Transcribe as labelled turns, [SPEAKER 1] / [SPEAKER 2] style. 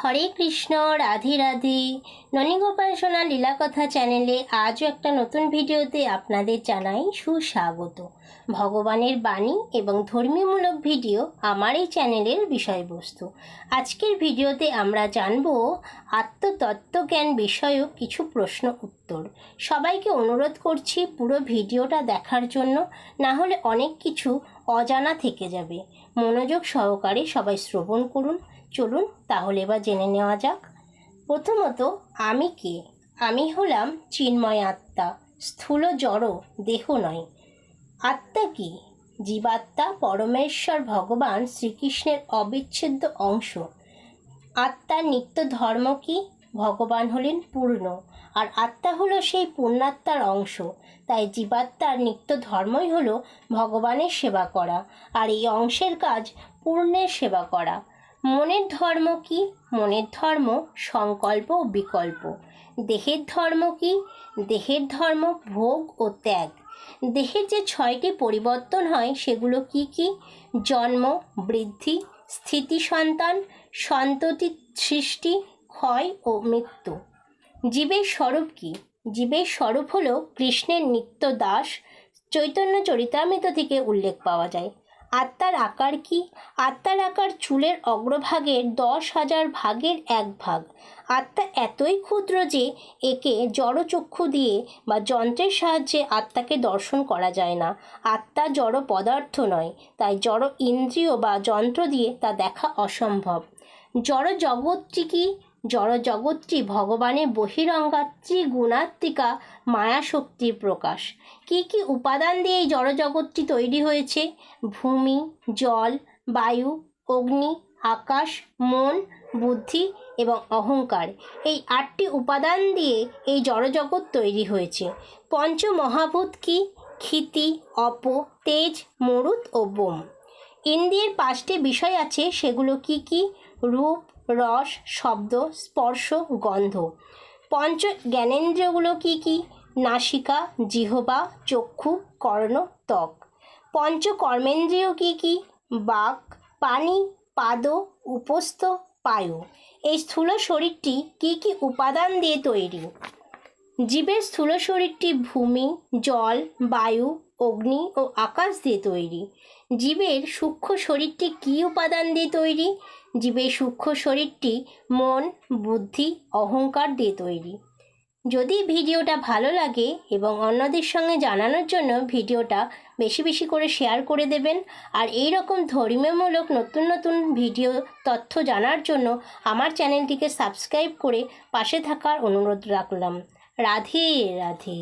[SPEAKER 1] হরে কৃষ্ণ, রাধে রাধে। ননীগোপাল সোনা লীলাকথা চ্যানেলে আজও একটা নতুন ভিডিওতে আপনাদের জানাই সুস্বাগত। ভগবানের বাণী এবং ধর্মীয়মূলক ভিডিও আমার এই চ্যানেলের বিষয়বস্তু। আজকের ভিডিওতে আমরা জানব আত্মতত্ত্বজ্ঞান বিষয়ক কিছু প্রশ্ন উত্তর। সবাইকে অনুরোধ করছি পুরো ভিডিওটা দেখার জন্য, না হলে অনেক কিছু অজানা থেকে যাবে। মনোযোগ সহকারে সবাই শ্রবণ করুন। চলুন তাহলে এবার জেনে নেওয়া যাক। প্রথমত, আমি কে? আমি হলাম চিন্ময় আত্মা, স্থূল জড়, দেহ নয়। আত্মা কি? জীবাত্মা পরমেশ্বর ভগবান শ্রীকৃষ্ণের অবিচ্ছেদ্য অংশ। আত্মার নিত্য ধর্ম কি? ভগবান হলেন পূর্ণ। আর আত্মা হলো সেই পূর্ণাত্মার অংশ। তাই জীবাত্মার নিত্য ধর্মই হলো ভগবানের সেবা করা। আর এই অংশের কাজ পূর্ণের সেবা করা। মনের ধর্ম কি? মনের ধর্ম সংকল্প ও বিকল্প। দেহের ধর্ম কি? দেহের ধর্ম ভোগ ও ত্যাগ। দেহের যে ছয়টি পরিবর্তন হয়, সেগুলো কি কি? জন্ম, বৃদ্ধি, স্থিতি সন্তান, সন্ততি সৃষ্টি, ক্ষয় ও মৃত্যু। জীবের স্বরূপ কি? জীবের স্বরূপ হলো কৃষ্ণের নিত্য দাস, চৈতন্য চরিতামৃত থেকে উল্লেখ পাওয়া যায়। আত্মার আকার কি? আত্মার আকার চুলের অগ্রভাগের দশ হাজার ভাগের এক ভাগ। আত্মা এতই ক্ষুদ্র যে একে জড়চক্ষু দিয়ে বা যন্ত্রের সাহায্যে আত্মাকে দর্শন করা যায় না। আত্মা জড় পদার্থ নয়, তাই জড় ইন্দ্রিয় বা যন্ত্র দিয়ে তা দেখা অসম্ভব। জড় জগৎটি কি? জড় জগৎটি ভগবানের বহিরঙ্গাত্রী গুণাত্মিকা মায়া শক্তির প্রকাশ। কি কি উপাদান দিয়ে এই জড়জগৎটি তৈরি হয়েছে? ভূমি, জল, বায়ু, অগ্নি, আকাশ, মন, বুদ্ধি এবং অহংকার। এই আটটি উপাদান দিয়ে এই জড়জগৎ তৈরি হয়েছে। পঞ্চ মহাভূত কি? ক্ষিতি, অপ, তেজ, মরুত ও বোম। ইন্দ্রিয়ের পাঁচটি বিষয় আছে, সেগুলো কি কি? রূপ, রস, শব্দ, স্পর্শ, গন্ধ। পঞ্চ জ্ঞানেন্দ্রিয়গুলো কি কি? নাসিকা, জিহবা, চক্ষু, কর্ণ, ত্বক। পঞ্চ কর্মেন্দ্রিয় কি কি? বাক, পানি, পাদ, উপস্থ, পায়ু। এই স্থূল শরীরটি কি কি উপাদান দিয়ে তৈরি? জীবের স্থূল শরীরটি ভূমি, জল, বায়ু অগ্নি ও আকাশ দিয়ে তৈরি। জীবের সূক্ষ্ম শরীরটি কী উপাদান দিয়ে তৈরি? জীবের সূক্ষ্ম শরীরটি মন, বুদ্ধি, অহংকার দিয়ে তৈরি। যদি ভিডিওটা ভালো লাগে এবং অন্যদের সঙ্গে জানানোর জন্য ভিডিওটা বেশি বেশি করে শেয়ার করে দেবেন, আর এই রকম ধর্মীয়মূলক নতুন নতুন ভিডিও তথ্য জানার জন্য আমার চ্যানেলটিকে সাবস্ক্রাইব করে পাশে থাকার অনুরোধ রাখলাম। রাধে রাধে।